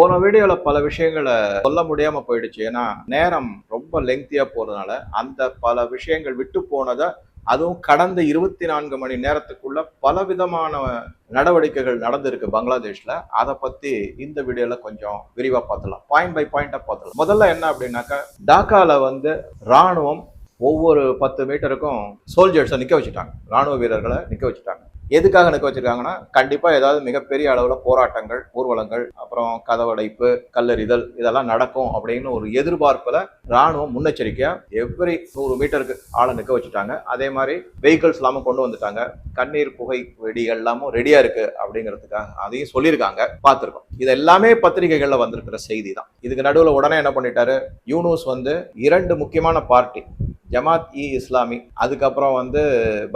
போன வீடியோல பல விஷயங்களை சொல்ல முடியாம போயிடுச்சு. ஏன்னா நேரம் ரொம்ப லெங்க்தியா போறதுனால அந்த பல விஷயங்கள் விட்டு போனதை அதுவும் கடந்த இருபத்தி நான்கு மணி நேரத்துக்குள்ள பலவிதமான நடவடிக்கைகள் நடந்திருக்கு பங்களாதேஷ்ல. அதை பத்தி இந்த வீடியோல கொஞ்சம் விரிவா பார்த்துலாம் பாயிண்ட் பை பாயிண்டா பார்த்துலாம் முதல்ல என்ன அப்படின்னாக்கா டாக்கால வந்து ராணுவம் ஒவ்வொரு பத்து மீட்டருக்கும் சோல்ஜர்ஸை நிற்க வச்சுட்டாங்க. ராணுவ வீரர்களை நிற்க வச்சுட்டாங்க. எதுக்காக நிற்க வச்சிருக்காங்கன்னா கண்டிப்பா ஏதாவது மிகப்பெரிய அளவுல போராட்டங்கள் ஊர்வலங்கள் அப்புறம் கதவடைப்பு கல்லறிதல் இதெல்லாம் நடக்கும் அப்படின்னு ஒரு எதிர்பார்ப்பில் ராணுவம் முன்னெச்சரிக்கையா எவ்ரி நூறு மீட்டருக்கு ஆளை நிற்க வச்சுட்டாங்க. அதே மாதிரி வெஹிக்கிள்ஸ் எல்லாமும் கொண்டு வந்துட்டாங்க. கண்ணீர் புகை வெடி எல்லாமும் ரெடியா இருக்கு அப்படிங்கிறதுக்காக அதையும் சொல்லியிருக்காங்க. பார்த்துருக்கோம். இது எல்லாமே பத்திரிகைகள்ல வந்திருக்கிற செய்தி தான் இதுக்கு நடுவில் உடனே என்ன பண்ணிட்டாரு? யூனூஸ் வந்து இரண்டு முக்கியமான பார்ட்டி ஜமாத் இ இஸ்லாமி அதுக்கப்புறம் வந்து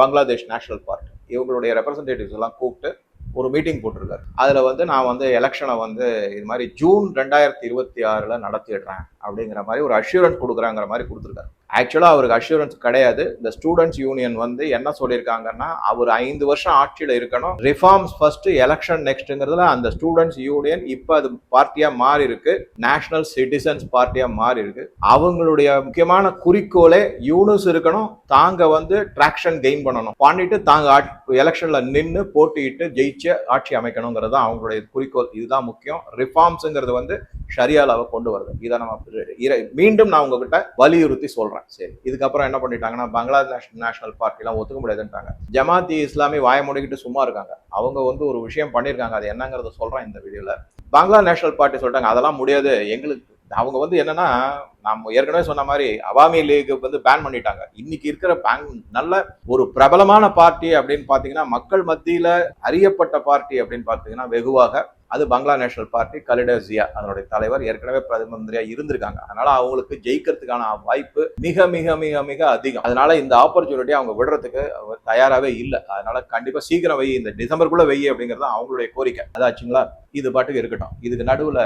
பங்களாதேஷ் நேஷனல் பார்ட்டி. இவங்களுடைய ரெப்ரசன்டேட்டிவ்ஸ் எல்லாம் கூப்பிட்டு ஒரு மீட்டிங் போட்டிருக்காரு. அதில் வந்து நான் வந்து எலெக்ஷனை வந்து இது மாதிரி ஜூன் ரெண்டாயிரத்தி இருபத்தி ஆறில் நடத்திடுறேன் அப்படிங்கிற மாதிரி ஒரு அஷூரன்ஸ் கொடுக்குறாங்கிற மாதிரி கொடுத்துருக்காரு. ஆக்சுவலாக அவருக்கு அஷூரன்ஸ் கிடையாது. இந்த ஸ்டூடெண்ட்ஸ் யூனியன் வந்து என்ன சொல்லியிருக்காங்கன்னா அவர் ஐந்து வருஷம் ஆட்சியில் இருக்கணும். ரிஃபார்ம்ஸ் ஃபர்ஸ்ட் எலெக்ஷன் நெக்ஸ்ட்டுங்கிறதுல அந்த ஸ்டூடெண்ட்ஸ் யூனியன் இப்போ அது பார்ட்டியாக மாறி இருக்கு நேஷனல் சிட்டிசன்ஸ் பார்ட்டியாக மாறி இருக்கு அவங்களுடைய முக்கியமான குறிக்கோளே யூனிஸ் இருக்கணும். தாங்க வந்து ட்ராக்ஷன் கெயின் பண்ணணும். பண்ணிட்டு தாங்க எலெக்ஷன்ல நின்று போட்டியிட்டு ஜெயிச்சு ஆட்சி அமைக்கணுங்கிறது தான் அவங்களுடைய குறிக்கோள். இதுதான் முக்கியம். ரிஃபார்ம்ஸுங்கிறது வந்து ஷரியாலாவை கொண்டு வருது. இதை நம்ம மீண்டும் நான் உங்ககிட்ட வலியுறுத்தி சொல்றேன். சரி. இதுக்கப்புறம் என்ன பண்ணிட்டாங்கன்னா பங்களாதேஷ் நேஷனல் பார்ட்டிலாம் ஒத்துக்க முடியாதுன்ட்டாங்க ஜமாத்தி இஸ்லாமி வாய மூடிக்கிட்டு சும்மா இருக்காங்க. அவங்க வந்து ஒரு விஷயம் பண்ணியிருக்காங்க அது என்னங்கிறத சொல்கிறேன் இந்த வீடியோவில் பங்களா நேஷனல் பார்ட்டி சொல்லிட்டாங்க. அதெல்லாம் முடியாது. எங்களுக்கு அவங்க வந்து என்னன்னா நம்ம ஏற்கனவே சொன்ன மாதிரி அவாமி லீக் வந்து பேன் பண்ணிட்டாங்க. இன்னைக்கு இருக்கிற பேன் நல்ல ஒரு பிரபலமான பார்ட்டி அப்படின்னு பார்த்தீங்கன்னா மக்கள் மத்தியில் அறியப்பட்ட பார்ட்டி அப்படின்னு பார்த்தீங்கன்னா வெகுவாக அது பங்களா நேஷனல் பார்ட்டி கலிடா ஜியா அதனுடைய தலைவர் ஏற்கனவே பிரதம மந்திரியா இருந்திருக்காங்க. அதனால அவங்களுக்கு ஜெயிக்கிறதுக்கான வாய்ப்பு மிக மிக மிக மிக அதிகம். அதனால இந்த ஆப்பர்ச்சுனிட்டி அவங்க விடுறதுக்கு தயாராகவே இல்லை. அதனால கண்டிப்பா சீக்கிரம் வை இந்த டிசம்பருக்குள்ள வெய்ய அப்படிங்கிறது தான் அவங்களுடைய கோரிக்கை. அதாச்சுங்களா இது பாட்டுக்கு இருக்கட்டும். இதுக்கு நடுவுல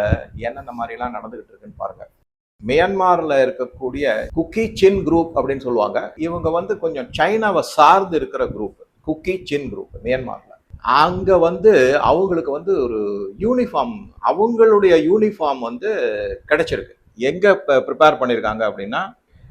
என்னென்ன மாதிரிலாம் நடந்துகிட்டு இருக்குன்னு பாருங்க. மியான்மார்ல இருக்கக்கூடிய குக்கி சின் குரூப் அப்படின்னு சொல்லுவாங்க. இவங்க வந்து கொஞ்சம் சைனாவை சார்ந்து இருக்கிற group. Kuki Chin group Myanmar. அங்க வந்து அவங்களுக்கு வந்து ஒரு யூனிஃபார்ம் அவங்களுடைய யூனிஃபார்ம் வந்து கிடைச்சிருக்கு. எங்க ப்ரிப்பேர் பண்ணியிருக்காங்க அப்படின்னா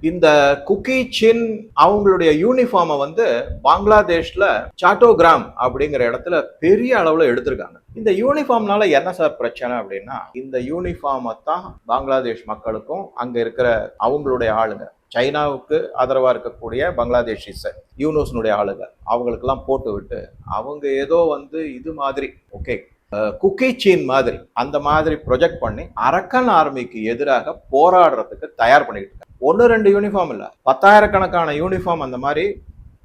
இந்த குக்கி சின் அவங்களுடைய யூனிஃபார்மை வந்து பங்களாதேஷ்ல சாட்டோகிராம் அப்படிங்கிற இடத்துல பெரிய அளவுல எடுத்திருக்காங்க. இந்த யூனிஃபார்ம்னால என்ன சார் பிரச்சனை அப்படின்னா இந்த யூனிஃபார்மை தான் பங்களாதேஷ் மக்களுக்கும் அங்க இருக்கிற அவங்களுடைய ஆளுங்க. சைனாவுக்கு ஆதரவாக இருக்கக்கூடிய பங்களாதேஷிஸை யூனூஸ்னுடைய ஆளுங்க. அவங்களுக்கெல்லாம் போட்டு விட்டு அவங்க ஏதோ வந்து இது மாதிரி ஓகே குக்கி சீன் மாதிரி அந்த மாதிரி ப்ரொஜெக்ட் பண்ணி அரக்கன் ஆர்மிக்கு எதிராக போராடுறதுக்கு தயார் பண்ணிக்கிட்டு இருக்காங்க. ஒன்று ரெண்டு யூனிஃபார்ம் இல்லை. பத்தாயிரக்கணக்கான யூனிஃபார்ம் அந்த மாதிரி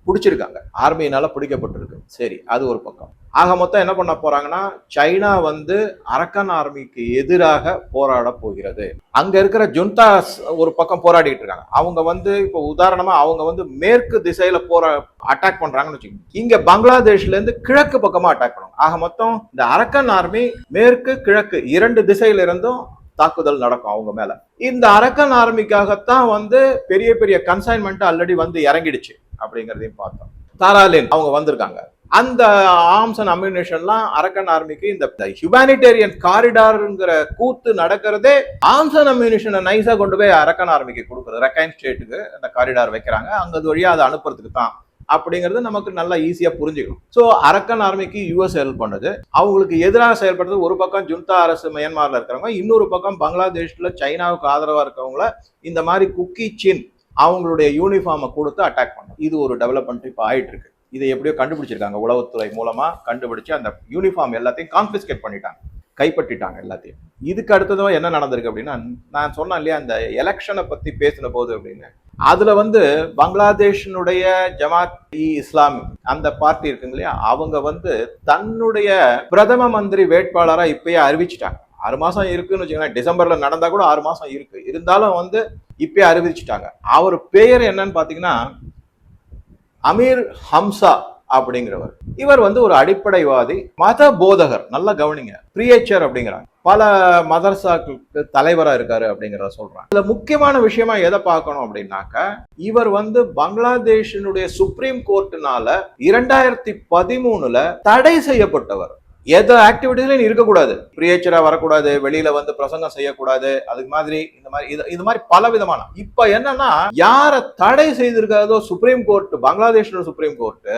பிடிச்சிருக்காங்க. ஆர்மியினால் பிடிக்கப்பட்டிருக்கு. சரி அது ஒரு பக்கம். ஆக மொத்தம் என்ன பண்ண போறாங்கன்னா சைனா வந்து அரக்கன் ஆர்மிக்கு எதிராக போராட போகிறது. அங்க இருக்கிற ஜுன்தாஸ் ஒரு பக்கம் போராடிட்டு இருக்காங்க. அவங்க வந்து இப்போ உதாரணமா அவங்க வந்து மேற்கு திசையில போரா அட்டாக் பண்றாங்கன்னு வச்சுக்கோங்க. இங்க பங்களாதேஷ்ல இருந்து கிழக்கு பக்கமா அட்டாக் பண்ணுவாங்க. ஆக மொத்தம் இந்த அரக்கன் ஆர்மி மேற்கு கிழக்கு இரண்டு திசையில இருந்தும் தாக்குதல் நடக்கும் அவங்க மேல. இந்த அரக்கன் ஆர்மிக்காகத்தான் வந்து பெரிய பெரிய கன்சைன்மெண்ட் ஆல்ரெடி வந்து இறங்கிடுச்சு அப்படிங்கிறதையும் பார்த்தோம். தாராலின் அவங்க வந்திருக்காங்க. அந்த ஆர்ம்ஸ் அண்ட் அம்யூனேஷன்லாம் அரக்கன் ஆர்மிக்கு இந்த ஹியூமானிட்டேரியன் காரிடார்ங்கிற கூத்து நடக்கிறதே ஆர்ம்ஸ் அண்ட் அம்யூனேஷனை நைஸாக கொண்டு போய் அரக்கன் ஆர்மிக்கு கொடுக்குறது ரெக்கைன் ஸ்டேட்டுக்கு அந்த காரிடார் வைக்கிறாங்க. அங்க அது வழியாக அதை அனுப்புறதுக்கு தான் அப்படிங்கிறது நமக்கு நல்லா ஈஸியாக புரிஞ்சுக்கணும் ஸோ அரக்கன் ஆர்மிக்கு யூஎஸ் ஹெல்ப் பண்ணுது. அவங்களுக்கு எதிராக செயல்படுறது ஒரு பக்கம் ஜுன்தா அரசு மியான்மார்ல இருக்கிறவங்க இன்னொரு பக்கம் பங்களாதேஷ்ல சைனாவுக்கு ஆதரவாக இருக்கவங்கள இந்த மாதிரி குக்கி சின் அவங்களுடைய யூனிஃபார்மை கொடுத்து அட்டாக் பண்ணும். இது ஒரு டெவலப்மெண்ட் இப்போ ஆயிட்டு இருக்கு. இதை எப்படியோ கண்டுபிடிச்சிருக்காங்க. உளவுத்துறை மூலமாக கண்டுபிடிச்சு அந்த யூனிஃபார்ம் எல்லாத்தையும் கான்ஃபிஸ்கேட் பண்ணிட்டாங்க. கைப்பற்றிட்டாங்க எல்லாத்தையும். இதுக்கு அடுத்ததும் என்ன நடந்திருக்கு அப்படின்னா நான் சொன்னேன் இல்லையா அந்த எலெக்ஷனை பற்றி பேசின போது அப்படின்னு. அதில் வந்து பங்களாதேஷனுடைய ஜமாத் இ இஸ்லாம் அந்த பார்ட்டி இருக்குங்க இல்லையா அவங்க வந்து தன்னுடைய பிரதம மந்திரி வேட்பாளராக இப்பயே அறிவிச்சிட்டாங்க. ஆறு மாதம் இருக்குன்னு வச்சுக்கோங்களேன் டிசம்பரில் நடந்தால் கூட ஆறு மாதம் இருக்கு. இருந்தாலும் வந்து இப்பயே அறிவிச்சிட்டாங்க. அவர் பெயர் என்னன்னு பார்த்தீங்கன்னா அமீர் ஹம்சா அப்படிங்கிறவர். இவர் வந்து ஒரு அடிப்படைவாதி மத போதகர். நல்லா கவனிங்க. பிரியேச்சர் அப்படிங்கிறாங்க. பல மதரசாக்களுக்கு தலைவராக இருக்காரு அப்படிங்கிறத சொல்றாங்க. இதுல முக்கியமான விஷயமா எதை பார்க்கணும் அப்படின்னாக்க இவர் வந்து பங்களாதேஷினுடைய சுப்ரீம் கோர்ட்டுனால இரண்டாயிரத்தி பதிமூணுல தடை செய்யப்பட்டவர். எந்த ஆக்டிவிட்டிஸ்லயும் நீ இருக்கக்கூடாது. பிரியேச்சரா வரக்கூடாது வெளியில வந்து பிரசங்கம் செய்யக்கூடாது அதுக்கு மாதிரி இந்த மாதிரி இது இது மாதிரி பல விதமான. இப்ப என்னன்னா யார தடை செய்திருக்காதோ சுப்ரீம் கோர்ட் பங்களாதேஷோட சுப்ரீம் கோர்ட்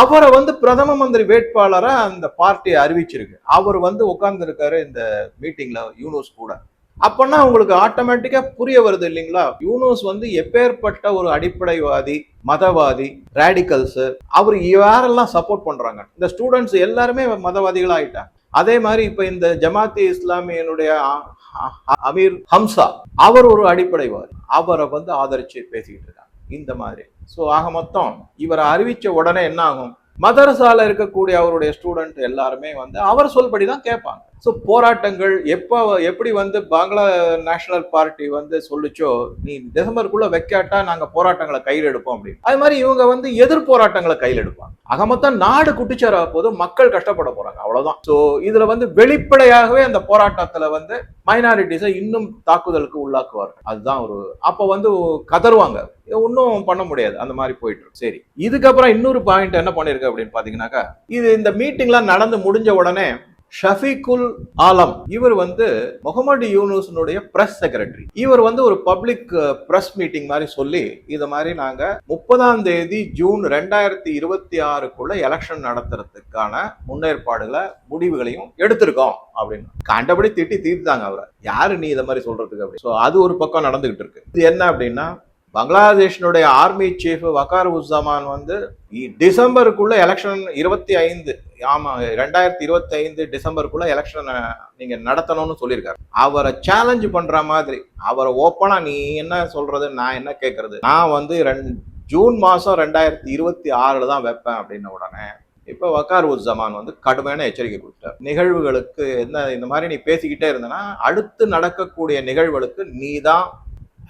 அவரை வந்து பிரதம மந்திரி வேட்பாளரை அந்த பார்ட்டி அறிவிச்சிருக்கு. அவர் வந்து உட்கார்ந்து இருக்காரு இந்த மீட்டிங்ல யூனோஸ் கூட. அப்பன்னா உங்களுக்கு ஆட்டோமேட்டிக்காக புரிய வருது இல்லைங்களா? யூனூஸ் வந்து எப்பேற்பட்ட ஒரு அடிப்படைவாதி மதவாதி ரேடிக்கல்ஸு அவர் யாரெல்லாம் சப்போர்ட் பண்ணுறாங்க இந்த ஸ்டூடெண்ட்ஸ் எல்லாருமே மதவாதிகளாக ஆயிட்டாங்க. அதே மாதிரி இப்போ இந்த ஜமாத்தி இஸ்லாமியனுடைய அமீர் ஹம்சா அவர் ஒரு அடிப்படைவாதி. அவரை வந்து ஆதரிச்சு பேசிக்கிட்டு இருக்காங்க. இந்த மாதிரி. ஸோ ஆக மொத்தம் இவரை அறிவித்த உடனே என்ன ஆகும்? மதரசால இருக்கக்கூடிய அவருடைய ஸ்டூடெண்ட் எல்லாருமே வந்து அவர் சொல்படி தான் கேட்பாங்க. ஸோ போராட்டங்கள் எப்போ எப்படி வந்து பங்களா நேஷனல் பார்ட்டி வந்து சொல்லுச்சோ நீ டிசம்பருக்குள்ள வைக்காட்டா நாங்கள் போராட்டங்களை கையில் எடுப்போம் அப்படின்னு. அது மாதிரி இவங்க வந்து எதிர் போராட்டங்களை கையில் எடுப்பாங்க. ஆக மொத்தம் நாடு குட்டிச்சாரா போது மக்கள் கஷ்டப்பட போறாங்க. அவ்வளவுதான். ஸோ இதுல வந்து வெளிப்படையாகவே அந்த போராட்டத்துல வந்து மைனாரிட்டிஸை இன்னும் தாக்குதலுக்கு உள்ளாக்குவார்கள். அதுதான் ஒரு அப்போ வந்து கதறுவாங்க ஒன்றும் பண்ண முடியாது. அந்த மாதிரி போயிட்டு இருக்கு. சரி. இதுக்கப்புறம் இன்னொரு பாயிண்ட் என்ன பண்ணிருக்கு அப்படின்னு பாத்தீங்கன்னாக்கா இது இந்த மீட்டிங்லாம் நடந்து முடிஞ்ச உடனே ஷஃபீக்குல் ஆலம். இவர் வந்து முகமது யூனுஸனுடைய பிரஸ் செக்ரட்டரி இவர் வந்து ஒரு பப்ளிக் பிரஸ் மீட்டிங் மாதிரி சொல்லி இது மாதிரி நாங்க முப்பதாம் தேதி ஜூன் ரெண்டாயிரத்தி இருபத்தி ஆறுக்குள்ள எலெக்ஷன் நடத்துறதுக்கான முன்னேற்பாடுகளை முடிவுகளையும் எடுத்திருக்கோம் அப்படின்னு. கண்டபடி திட்டி தீர்த்தாங்க அவரை. யாரு நீ இதை மாதிரி சொல்றதுக்கு அப்படி ஸோ அது ஒரு பக்கம் நடந்துகிட்டு இருக்கு. இது என்ன அப்படின்னா பங்களாதேஷினுடைய ஆர்மி சீஃப் வக்கார் உஸ்ஸமான் வந்து டிசம்பருக்குள்ள எலெக்ஷன் இருபத்தி ஐந்து ஆமா ரெண்டாயிரத்தி இருபத்தி ஐந்து டிசம்பருக்குள்ள எலெக்ஷன் நீங்க நடத்தணும்னு சொல்லியிருக்காரு. அவரை சேலஞ்ச் பண்ற மாதிரி அவரை ஓப்பனா நீ என்ன சொல்றது நான் என்ன கேட்கறது நான் வந்து ரெண் ஜூன் மாசம் ரெண்டாயிரத்தி இருபத்தி ஆறுல தான் வைப்பேன் அப்படின்ன உடனே இப்ப வக்கார் உஸ் ஜமான் வந்து கடுமையான எச்சரிக்கை கொடுத்தார் நிகழ்வுகளுக்கு என்ன இந்த மாதிரி நீ பேசிக்கிட்டே இருந்தனா அடுத்து நடக்கக்கூடிய நிகழ்வுகளுக்கு நீ தான்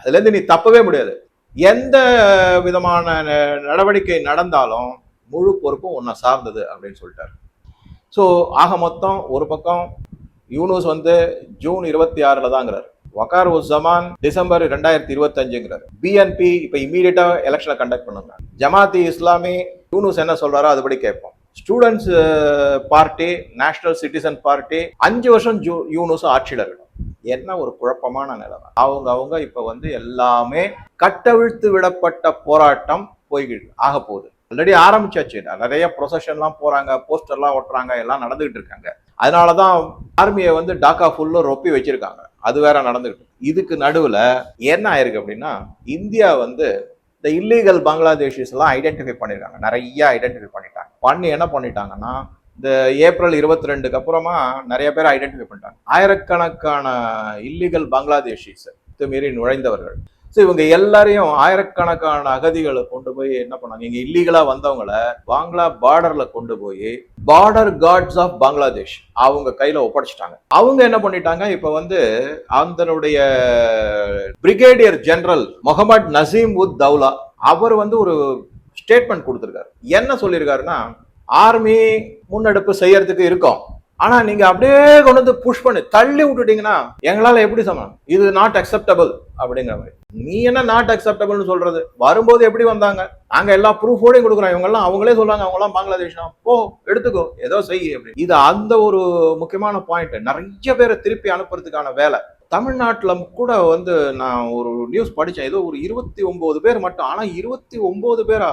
அதுலேருந்து நீ தப்பவே முடியாது. எந்த விதமான ந- நடவடிக்கை நடந்தாலும் முழு பொறுப்பும் உன்னை சார்ந்தது அப்படின்னு சொல்லிட்டார். ஸோ ஆக மொத்தம் ஒரு பக்கம் யூனூஸ் வந்து ஜூன் இருபத்தி ஆறில் தாங்கிறார். வக்கார் உஸ் ஜமான் டிசம்பர் ரெண்டாயிரத்தி இருபத்தஞ்சுங்கிறார் பிஎன்பி இப்போ இமீடியட்டாக எலெக்ஷனை கண்டக்ட் பண்ணுங்க. ஜமாத்தி இஸ்லாமி யூனூஸ் என்ன சொல்கிறாரோ அதுபடி கேட்போம். Students party national citizen party அஞ்சு வருஷம் ஜூ யூனுஸும் ஆட்சியில் இருக்கணும் என்ன ஒரு குழப்பமான நிலைமை. அவங்க அவங்க இப்போ வந்து எல்லாமே கட்டவிழ்த்து விடப்பட்ட போராட்டம் போய்கிட்டு ஆக போகுது. ஆல்ரெடி ஆரம்பிச்சாச்சு. நிறைய ப்ரொசஷன்லாம் போகிறாங்க போஸ்டர்லாம் ஒட்டுறாங்க எல்லாம் நடந்துகிட்டு இருக்காங்க. அதனால தான் ஆர்மியை வந்து டாக்கா ஃபுல்லும் ரொப்பி வச்சிருக்காங்க. அது வேற நடந்துகிட்டு இதுக்கு நடுவில் என்ன ஆயிருக்கு அப்படின்னா இந்தியா வந்து இந்த இல்லீகல் பங்களாதேஷிஸ் எல்லாம் ஐடென்டிஃபை பண்ணிருக்காங்க. நிறைய ஐடென்டிஃபை பண்ணிட்டாங்க. பண்ணி என்ன பண்ணிட்டாங்கன்னா இந்த ஏப்ரல் இருபத்தி ரெண்டுக்கு அப்புறமா நிறைய பேர் ஐடென்டிஃபை பண்ணிட்டாங்க. ஆயிரக்கணக்கான இல்லீகல் பங்களாதேஷிஸ் மீறி நுழைந்தவர்கள். ஸோ இவங்க எல்லாரையும் ஆயிரக்கணக்கான அகதிகளை கொண்டு போய் என்ன பண்ணாங்க? இங்க இல்லீகலா வந்தவங்கள பாங்லா பார்டர்ல கொண்டு போய் பார்டர் கார்ட்ஸ் ஆஃப் பங்களாதேஷ் அவங்க கையில ஒப்படைச்சிட்டாங்க. அவங்க என்ன பண்ணிட்டாங்க? இப்ப வந்து அதனுடைய பிரிகேடியர் ஜெனரல் முகமது நசீம் உத் தௌலா அவர் வந்து ஒரு ஸ்டேட்மெண்ட் கொடுத்துருக்காரு. என்ன சொல்லியிருக்காருன்னா ஆர்மி முன்னெடுப்பு செய்யறதுக்கு இருக்கும். ஆனா நீங்க அப்படியே கொண்டு வந்து புஷ் பண்ணி தள்ளி விட்டுட்டீங்கன்னா எங்களால எப்படி சமம் இது நாட் அக்செப்டபிள் அப்படிங்கிற மாதிரி. நீ என்ன நாட் அக்செப்டபிள்னு சொல்றது? வரும்போது எப்படி வந்தாங்க? நாங்க எல்லா ப்ரூஃபோடையும் கொடுக்குறோம். இவங்க எல்லாம் அவங்களே சொல்றாங்க அவங்க எல்லாம் பங்களாதேஷ் போ எடுத்துக்கோ ஏதோ செய் அப்படி இது அந்த ஒரு முக்கியமான பாயிண்ட் நிறைய பேரை திருப்பி அனுப்புறதுக்கான வேலை. தமிழ்நாட்டில் கூட வந்து நான் ஒரு நியூஸ் படித்தேன் ஏதோ ஒரு இருபத்தி ஒம்பது பேர் மட்டும். ஆனால் இருபத்தி ஒம்பது பேர்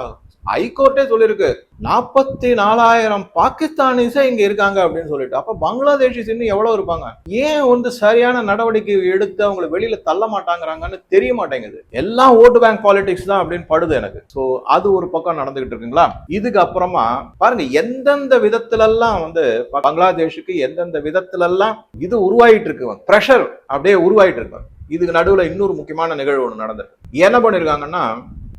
ஹைகோர்ட்டே சொல்லியிருக்கு நாற்பத்தி நாலாயிரம் பாகிஸ்தானிஸே இங்க இருக்காங்க அப்படின்னு சொல்லிட்டு. அப்ப பங்களாதேஷிஸ் இன்னும் எவ்வளவு இருப்பாங்க? ஏன் வந்து சரியான நடவடிக்கை எடுத்து அவங்களை வெளியில தள்ள மாட்டாங்கிறாங்கன்னு தெரிய மாட்டேங்குது. எல்லாம் ஓட்டு பேங்க் பாலிடிக்ஸ் தான் அப்படின்னு படுது எனக்கு. ஸோ அது ஒரு பக்கம் நடந்துகிட்டு இருக்குங்களா? இதுக்கு அப்புறமா பாருங்க எந்தெந்த விதத்துல எல்லாம் வந்து பங்களாதேஷுக்கு எந்தெந்த விதத்துல எல்லாம் இது உருவாயிட்டு இருக்கு. ப்ரெஷர் அப்படியே உருவாயிட்டு இருக்கு. இதுக்கு நடுவில் இன்னொரு முக்கியமான நிகழ்வு ஒன்று நடந்திருக்கு. என்ன பண்ணியிருக்காங்கன்னா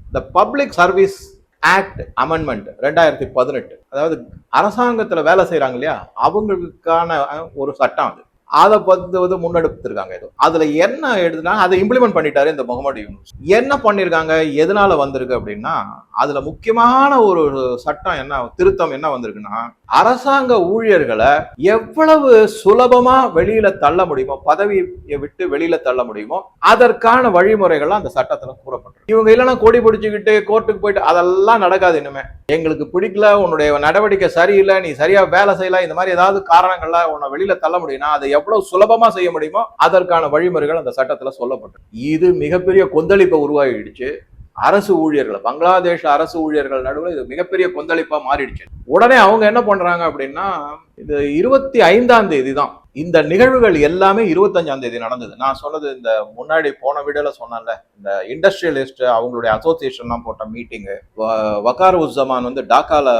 இந்த பப்ளிக் சர்வீஸ் ஆக்ட் அமெண்ட்மெண்ட் ரெண்டாயிரத்தி பதினெட்டு. அதாவது அரசாங்கத்தில் வேலை செய்கிறாங்க இல்லையா? அவங்களுக்கான ஒரு சட்டம் அது. அதை வந்து முன்னெடுத்திருக்காங்க ஏதோ. அதில் என்ன எழுதுனா அதை இம்ப்ளிமெண்ட் பண்ணிட்டாரு இந்த முகமது யூனிஸ். என்ன பண்ணியிருக்காங்க எதனால வந்திருக்கு அப்படின்னா அதுல முக்கியமான ஒரு சட்டம் என்ன திருத்தம் என்ன வந்திருக்குன்னா அரசாங்க ஊழியர்களை எவ்வளவு சுலபமா வெளியில தள்ள முடியுமோ பதவியை விட்டு வெளியில தள்ள முடியுமோ அதற்கான வழிமுறைகள்லாம் அந்த சட்டத்துல கூறப்பட்டிருக்கு. இவங்க இல்லைன்னா கொடி பிடிச்சுக்கிட்டு கோர்ட்டுக்கு போயிட்டு அதெல்லாம் நடக்காது இனிமே. எங்களுக்கு பிடிக்கல உன்னுடைய நடவடிக்கை சரியில்லை நீ சரியா வேலை செய்யல இந்த மாதிரி ஏதாவது காரணங்கள்ல உன்னை வெளியில தள்ள முடியும்னா அதை எவ்வளவு சுலபமா செய்ய முடியுமோ அதற்கான வழிமுறைகள் அந்த சட்டத்துல சொல்லப்பட்டிருக்கு. இது மிகப்பெரிய கொந்தளிப்பை உருவாகிடுச்சு அரசு ஊழியர்கள் பங்களாதேஷ் அரசு ஊழியர்கள் நடுவில் இது மிகப்பெரிய கொந்தளிப்பா மாறிடுச்சு. உடனே அவங்க என்ன பண்றாங்க அப்படின்னா இது இருபத்தி ஐந்தாம் தேதி தான் இந்த நிகழ்வுகள் எல்லாமே இருபத்தஞ்சாம் தேதி நடந்தது. நான் சொன்னது இந்த முன்னாடி போன வீடியோல சொன்னேன்ல இந்த இண்டஸ்ட்ரியலிஸ்ட் அவங்களுடைய அசோசியேஷன்லாம் போட்ட மீட்டிங்கு வக்கார் உஸ்ஸமான் வந்து டாக்கால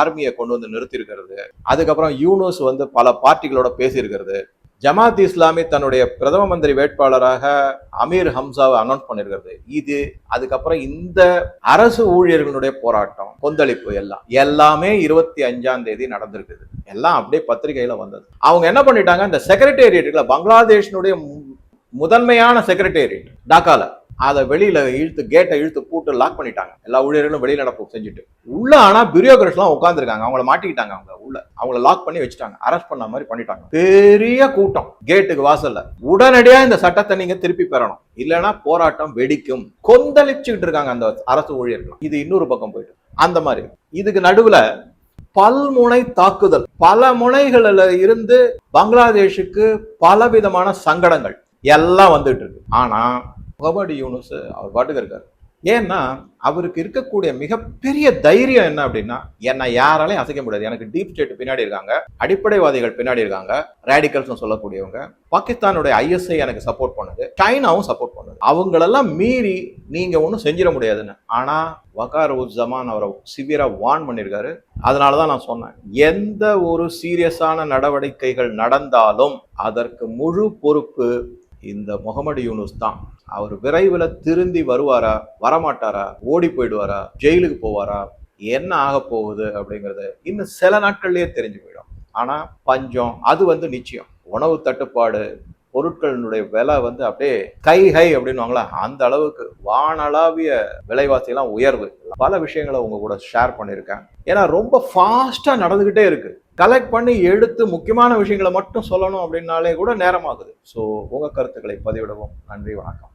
ஆர்மியை கொண்டு வந்து நிறுத்தியிருக்கிறது. அதுக்கப்புறம் யூனுஸ் வந்து பல பார்ட்டிகளோட பேசியிருக்கிறது. ஜமாத் இஸ்லாமி தன்னுடைய பிரதம மந்திரி வேட்பாளராக அமீர் ஹம்சாவை அனௌன்ஸ் பண்ணிருக்கிறது இது அதுக்கப்புறம் இந்த அரசு ஊழியர்களுடைய போராட்டம் கொந்தளிப்பு எல்லாம் எல்லாமே இருபத்தி அஞ்சாம் தேதி நடந்திருக்குது. எல்லாம் அப்படியே பத்திரிகையில வந்தது. அவங்க என்ன பண்ணிட்டாங்க? இந்த செக்ரட்டேரியட்ல பங்களாதேஷனுடைய மு- முதன்மையான செக்ரட்டேரியட் டாக்கால. அதை வெளியில இழுத்து கேட்டை இழுத்து பூட்டு லாக் பண்ணிட்டாங்க. எல்லா ஊழியர்களும் வெளியில் நடப்பு செஞ்சுட்டு. உள்ள ஆனா பிரியோகிரஸ்லாம் உட்காந்துருக்காங்க அவங்கள மாட்டிக்கிட்டாங்க அவங்க. உள்ள அவங்கள லாக் பண்ணி வச்சுட்டாங்க. அரெஸ்ட் பண்ண மாதிரி பண்ணிட்டாங்க. பெரிய கூட்டம். கேட்டுக்கு வாசல்ல. உடனடியா இந்த சட்டத்தை நீங்க திருப்பி பெறணும். இல்லைன்னா போராட்டம் வெடிக்கும். கொந்தளிச்சுக்கிட்டு இருக்காங்க அந்த அரசு ஊழியர்கள். இது இன்னொரு பக்கம் போயிட்டு. அந்த மாதிரி. இதுக்கு நடுவுல பல்முனை தாக்குதல். பல முனைகளில் இருந்து பங்களாதேஷுக்கு பலவிதமான சங்கடங்கள். எல்லாம் வந்துட்டு இருக்கு. ஆனா முகமது யூனுஸ் அவர் பாட்டுக்கு இருக்கார். ஏன்னா அவருக்கு இருக்கக்கூடிய மிகப்பெரிய தைரியம் என்ன அப்படின்னா என்னை யாராலையும் அசைக்க முடியாது. எனக்கு டீப் ஸ்டேட் பின்னாடி இருக்காங்க. அடிப்படைவாதிகள் பின்னாடி இருக்காங்க. ரேடிக்கல்ஸ் சொல்லக்கூடியவங்க. பாகிஸ்தானுடைய ஐஎஸ்ஐ எனக்கு சப்போர்ட் பண்ணுது. சைனாவும் சப்போர்ட் பண்ணுது. அவங்களெல்லாம் மீறி நீங்க ஒன்றும் செஞ்சிட முடியாதுன்னு. ஆனா வகார் உஸ் ஜமான் அவரை சிவியரா வார்ன் பண்ணியிருக்காரு அதனால தான் நான் சொன்னேன். எந்த ஒரு சீரியஸான நடவடிக்கைகள் நடந்தாலும் அதற்கு முழு பொறுப்பு இந்த முகமது யூனுஸ் தான். அவர் விரைவில் திருந்தி வருவாரா வரமாட்டாரா ஓடி போயிடுவாரா ஜெயிலுக்கு போவாரா என்ன ஆக போகுது அப்படிங்கிறது இன்னும் சில நாட்கள்லயே தெரிஞ்சு போயிடும். ஆனா பஞ்சம் அது வந்து நிச்சயம். உணவு தட்டுப்பாடு பொருட்களினுடைய விலை வந்து அப்படியே கை ஹை அப்படின்வாங்களா அந்த அளவுக்கு வானளாவிய விலைவாசியெல்லாம் உயர்வு. பல விஷயங்களை உங்க கூட ஷேர் பண்ணியிருக்கேன். ஏன்னா ரொம்ப ஃபாஸ்ட்டாக நடந்துக்கிட்டே இருக்குது கலெக்ட் பண்ணி எடுத்து முக்கியமான விஷயங்களை மட்டும் சொல்லணும் அப்படின்னாலே கூட நேரமாகுது. ஸோ உங்கள் கருத்துக்களை பதிவிடவும். நன்றி வணக்கம்.